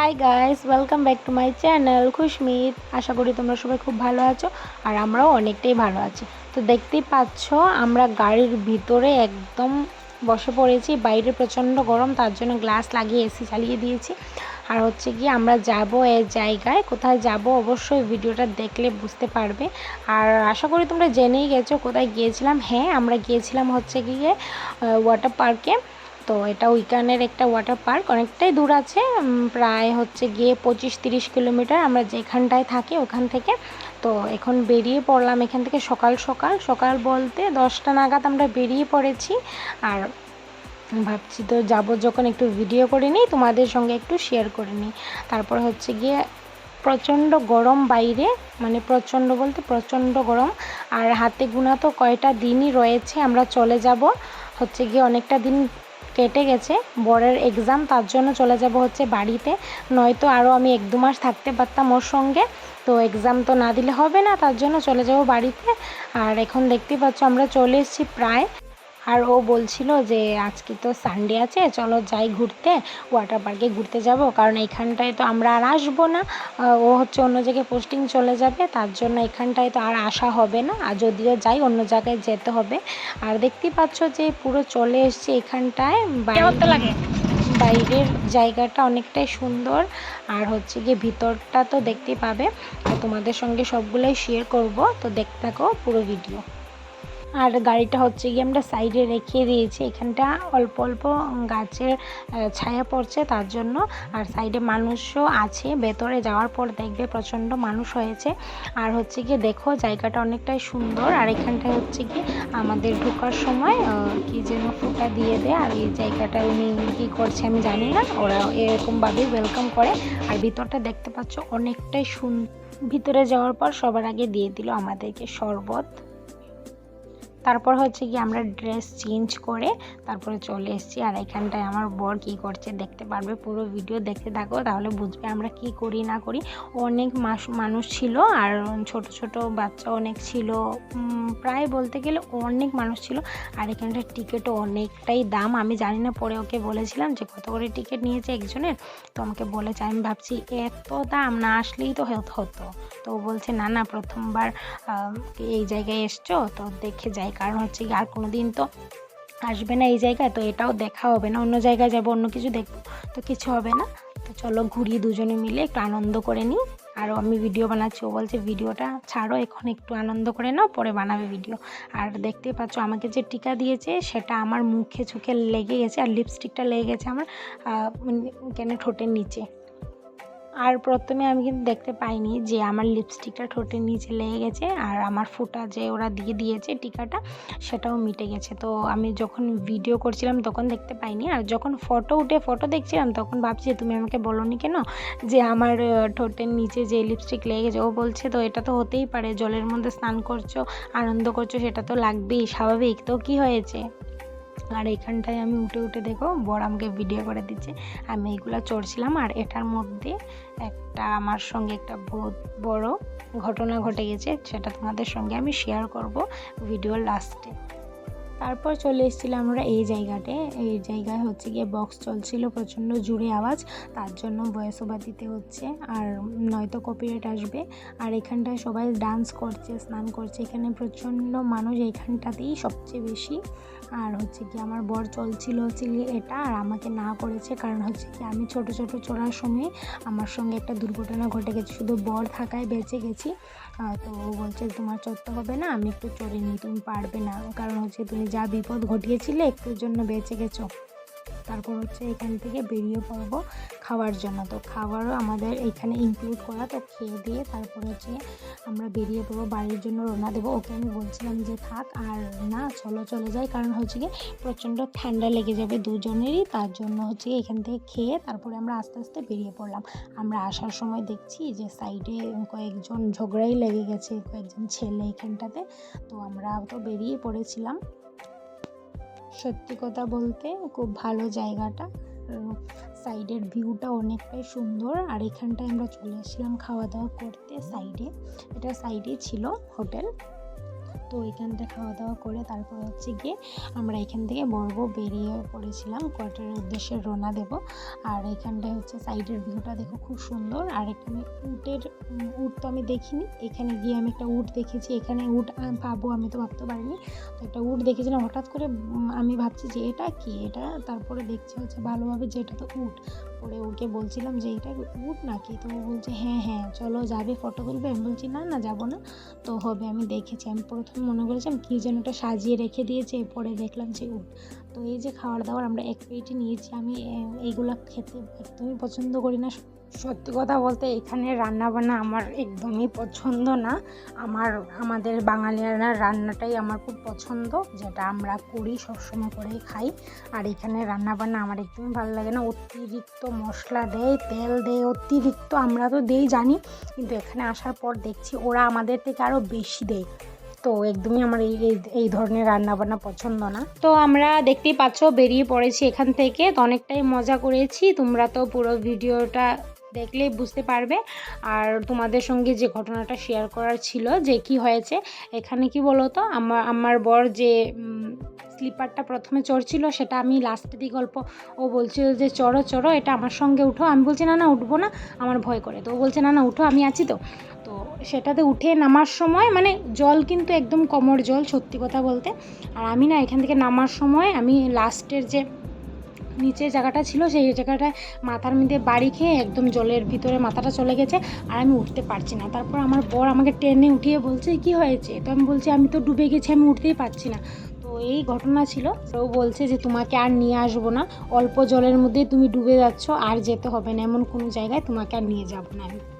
Hi guys welcome back to my channel Khushmit আশা করি তোমরা সবাই খুব ভালো আছো আর আমরাও অনেকটাই ভালো আছি। তো দেখতেই পাচ্ছ, আমরা গাড়ির ভিতরে একদম বসে পড়েছি, বাইরে প্রচণ্ড গরম, তার জন্য গ্লাস লাগিয়ে এসি চালিয়ে দিয়েছি। আর হচ্ছে কি, আমরা যাব এ জায়গায়, কোথায় যাব অবশ্যই ভিডিওটা দেখলে বুঝতে পারবে। আর আশা করি তোমরা জেনেই গেছো কোথায় গিয়েছিলাম। হ্যাঁ আমরা গিয়েছিলাম হচ্ছে গিয়ে ওয়াটার পার্কে তো এটা উইকানের একটা ওয়াটার পার্ক অনেকটাই দূর আছে প্রায় হচ্ছে গিয়ে পঁচিশ তিরিশ কিলোমিটার আমরা যেখানটায় থাকি ওখান থেকে। তো এখন বেরিয়ে পড়লাম এখান থেকে সকাল সকাল সকাল বলতে দশটা নাগাদ আমরা বেরিয়ে পড়েছি। আর ভাবছি তো যাব যখন একটু ভিডিও করে নিই, তোমাদের সঙ্গে একটু শেয়ার করে নিই। তারপর হচ্ছে গিয়ে প্রচণ্ড গরম বাইরে মানে প্রচণ্ড বলতে প্রচণ্ড গরম। আর হাতে গোনা তো কয়টা দিনই রয়েছে, আমরা চলে যাব। হচ্ছে গিয়ে অনেকটা দিন কেটে গেছে, বরের এক্সাম তার জন্য চলে যাব হচ্ছে বাড়িতে, নয়তো আরও আমি এক দু মাস থাকতে পারতাম ওর সঙ্গে, তো এক্সাম তো না দিলে হবে না, তার জন্য চলে যাব বাড়িতে, আর এখন দেখতে পাচ্ছ আমরা চলে এসেছি প্রায় আর ও বলছিল যে আজকে তো সানডে আছে চলো যাই ঘুরতে ওয়াটার পার্কে ঘুরতে যাব। কারণ এখানটায় তো আমরা আর আসব না। ও হচ্ছে অন্য জায়গায় পোস্টিং চলে যাবে তার জন্য এখানটায় তো আর আসা হবে না। আর যদিও যাই অন্য জায়গায় যেতে হবে। আর দেখতেই পাচ্ছ যে পুরো চলে এসছে এখানটায়। লাগে? বাইরের জায়গাটা অনেকটাই সুন্দর। আর হচ্ছে গিয়ে ভিতরটা তো দেখতেই পাবে। আর তোমাদের সঙ্গে সবগুলোই শেয়ার করব। তো দেখতে থাকো পুরো ভিডিও আর গাড়িটা হচ্ছে গিয়ে আমরা সাইডে রেখে দিয়েছি। এখানটা অল্প অল্প গাছের ছায়া পড়ছে তার জন্য। আর সাইডে মানুষও আছে। ভেতরে যাওয়ার পর দেখবে প্রচণ্ড মানুষ হয়েছে। আর হচ্ছে গিয়ে দেখো জায়গাটা অনেকটাই সুন্দর। আর এখানটায় হচ্ছে কি আমাদের ঢোকার সময় কি যেন ফুটা দিয়ে দেয় আর এই জায়গাটা উনি কী করছে আমি জানি না। ওরা এরকমভাবেই ওয়েলকাম করে। আর ভিতরটা দেখতে পাচ্ছ অনেকটাই সুন্দর ভিতরে যাওয়ার পর সবার আগে দিয়ে দিল আমাদেরকে শরবত। তারপর হচ্ছে কি আমরা ড্রেস চেঞ্জ করে তারপরে চলে এসেছি। আর এখানটায় আমার বর কি করছে দেখতে পারবে, পুরো ভিডিও দেখতে থাকো, তাহলে বুঝবে আমরা কি করি, না করি। অনেক মাস, মানুষ ছিল আর ছোট ছোট বাচ্চা অনেক ছিল। প্রায় বলতে গেলে অনেক মানুষ ছিল। আর এখানটার টিকিটও অনেকটাই দাম। আমি জানি না, পরে ওকে বলেছিলাম যে কত করে টিকিট নিয়েছে একজনের। তো আমাকে বলেছে, আমি ভাবছি এত দাম না আসলেই তো হতো। তো বলছে, না না, প্রথমবার এই জায়গায় এসছো, তো দেখে যাই। কারণ হচ্ছে আর কোনো দিন তো আসবে না এই জায়গায়, তো এটাও দেখা হবে না। অন্য জায়গায় যাব, অন্য কিছু দেখব, তো কিছু হবে না। তো চলো ঘুরি দুজনে মিলে একটু আনন্দ করে নিই। আর আমি ভিডিও বানাচ্ছি, ও বলছে ভিডিওটা ছাড়ো, এখন একটু আনন্দ করে নাও, পরে বানাবে ভিডিও আর দেখতে পাচ্ছ আমাকে যে টিকা দিয়েছে, সেটা আমার মুখে, চোখে লেগে গেছে, আর লিপস্টিকটা লেগে গেছে আমার কেন ঠোঁটের নিচে। আর প্রথমে আমি কিন্তু দেখতে পাইনি যে আমার লিপস্টিকটা ঠোঁটের নিচে লেগে গেছে আর আমার ফোঁটা যে ওরা দিয়ে দিয়েছে টিকাটা, সেটাও মিটে গেছে। তো আমি যখন ভিডিও করছিলাম তখন দেখতে পাইনি আর যখন ফটো উঠে ফটো দেখছিলাম তখন ভাবছি তুমি আমাকে বলোনি কেন? যে আমার ঠোঁটের নিচে যে লিপস্টিক লেগে গেছে, ও বলছে তো এটা তো হতেই পারে, জলের মধ্যে স্নান করছ, আনন্দ করছ, সেটা তো লাগবেই, স্বাভাবিক। তো কি হয়েছে? আর এখানটায় আমি উঠে উঠে দেখো বড় আমাকে ভিডিও করে দিচ্ছে। আমি এগুলো চড়ছিলাম আর এটার মধ্যে একটা আমার সঙ্গে একটা বহুত বড় ঘটনা ঘটে গেছে, সেটা তোমাদের সঙ্গে আমি শেয়ার করব ভিডিওর লাস্টে তারপর চলে এসেছিলাম আমরা এই জায়গাতে। এই জায়গায় হচ্ছে গিয়ে বক্স চলছিল প্রচণ্ড জুড়ে আওয়াজ, তার জন্য বয়স ওভার দিতে হচ্ছে আর নয়তো কপিরাইট আসবে। আর এখানটায় সবাই ডান্স করছে, স্নান করছে, এখানে প্রচণ্ড মানুষ এইখানটাতেই সবচেয়ে বেশি। আর হচ্ছে কি আমার বর চলছিল হচ্ছে গিয়ে এটা আর আমাকে না করেছে, কারণ হচ্ছে কি আমি ছোট ছোট, চড়ার সময় আমার সঙ্গে একটা দুর্ঘটনা ঘটে গেছে, শুধু বর থাকায় বেঁচে গেছি। তো ও বলছে, তোমার চড়তে হবে না, আমি একটু চড়ে নিই, তুমি পারবে না। কারণ হচ্ছে তুমি যা বিপদ ঘটিয়েছিলে, একটুর জন্য বেঁচে গেছো। তারপর হচ্ছে এখান থেকে বেরিয়ে পড়ব খাওয়ার জন্য। তো খাবারও আমাদের এখানে ইনক্লুড করা, তো খেয়ে দিয়ে তারপর হচ্ছে আমরা বেরিয়ে পড়ব, বাড়ির জন্য রওনা দেবো। ওকে আমি বলছিলাম যে থাক, আর না, চলো চলে যাই। কারণ হচ্ছে কি, প্রচণ্ড ঠান্ডা লেগে যাবে দুজনেরই, তার জন্য হচ্ছে এখান থেকে খেয়ে তারপরে আমরা আস্তে আস্তে বেরিয়ে পড়লাম। আমরা আসার সময় দেখছি যে সাইডে কয়েকজন ঝগড়াই লেগে গেছে, কয়েকজন ছেলে এখানটাতে। তো আমরা তো বেরিয়ে পড়েছিলাম। সত্যি কথা বলতে খুব ভালো জায়গাটা। সাইডের ভিউটা অনেকটাই সুন্দর। আর এখানটায় আমরা চলে আসলাম খাওয়া দাওয়া করতে সাইডে এটা সাইডে ছিল হোটেল তো ওইখান থেকে খাওয়া দাওয়া করে তারপর হচ্ছে গিয়ে আমরা এখান থেকে বর্গ বেরিয়ে পড়েছিলাম। কোয়ার্টারের উদ্দেশ্যে রোনা দেব। আর এখানটায় হচ্ছে সাইডের ভিউটা দেখো খুব সুন্দর। আর এখানে উটের উট তো আমি দেখিনি। এখানে গিয়ে আমি একটা উট দেখেছি। এখানে উট পাবো আমি তো ভাবতে পারিনি। তো একটা উট দেখেছিলাম। হঠাৎ করে আমি ভাবছি যে এটা কি? এটা তারপরে দেখছি হচ্ছে ভালোভাবে যে এটা তো উট। পরে ওকে বলছিলাম যে এটা উট নাকি? তো ও বলছে হ্যাঁ হ্যাঁ চলো যাবে ফটো তুলবে? আমি বলছি, না না, যাব না। তো হবে, আমি দেখেছি। আমি প্রথমে মনে করেছিলাম কী যেন ওটা সাজিয়ে রেখে দিয়েছে পরে দেখলাম যে উট তো এই যে খাবার দাবার আমরা এক প্লেটই নিয়েছি, আমি এইগুলো খেতে একদমই পছন্দ করি না। সত্যি কথা বলতে এখানে রান্না বান্না আমার একদমই পছন্দ না। আমার, আমাদের বাঙালিয়ানার রান্নাটাই আমার খুব পছন্দ, যেটা আমরা করি, সবসময় করেই খাই। আর এখানে রান্না বান্না আমার একদমই ভালো লাগে না। অতিরিক্ত মশলা দেয়, তেল দেয়, অতিরিক্ত আমরা তো দেই জানি, কিন্তু এখানে আসার পর দেখছি ওরা আমাদের থেকে আরও বেশি দেয়। তো একদমই আমার এই, এই- ধরনের রান্না বান্না পছন্দ না। তো আমরা দেখতেই পাচ্ছ বেরিয়ে পড়েছি এখান থেকে, তো অনেকটাই মজা করেছি। তোমরা তো পুরো ভিডিওটা দেখলেই বুঝতে পারবে। আর তোমাদের সঙ্গে যে ঘটনাটা শেয়ার করার ছিল, যে কি হয়েছে, এখানে কি বলো তো আমার আমার বর যে স্লিপারটা প্রথমে চড়ছিল, সেটা আমি লাস্টের দিকে অল্প ও বলছিল যে, চড়ো চড়ো, এটা আমার সঙ্গে উঠো। আমি বলছি, না না, উঠবো না। আমার ভয় করে, তো ও বলছে, না না, উঠো, আমি আছি তো। তো সেটাতে উঠে নামার সময় মানে জল কিন্তু একদম কমর জল, সত্যি কথা বলতে। আর আমি না এখান থেকে নামার সময় আমি লাস্টের যে নিচে জায়গাটা ছিল, সেই জায়গাটায় মাথার মধ্যে বাড়ি খেয়ে একদম জলের ভিতরে মাথাটা চলে গেছে আর আমি উঠতে পারছি না। তারপর আমার বর আমাকে টেনে উঠিয়ে বলছে, কি হয়েছে? তো আমি বলছি, আমি তো ডুবে গেছি, আমি উঠতেই পারছি না। তো এই ঘটনা ছিল। ও বলছে যে, তোমাকে আর নিয়ে আসব না, অল্প জলের মধ্যে তুমি ডুবে যাচ্ছ, আর যেতে হবে না, এমন কোনো জায়গায় তোমাকে আর নিয়ে যাব না আমি।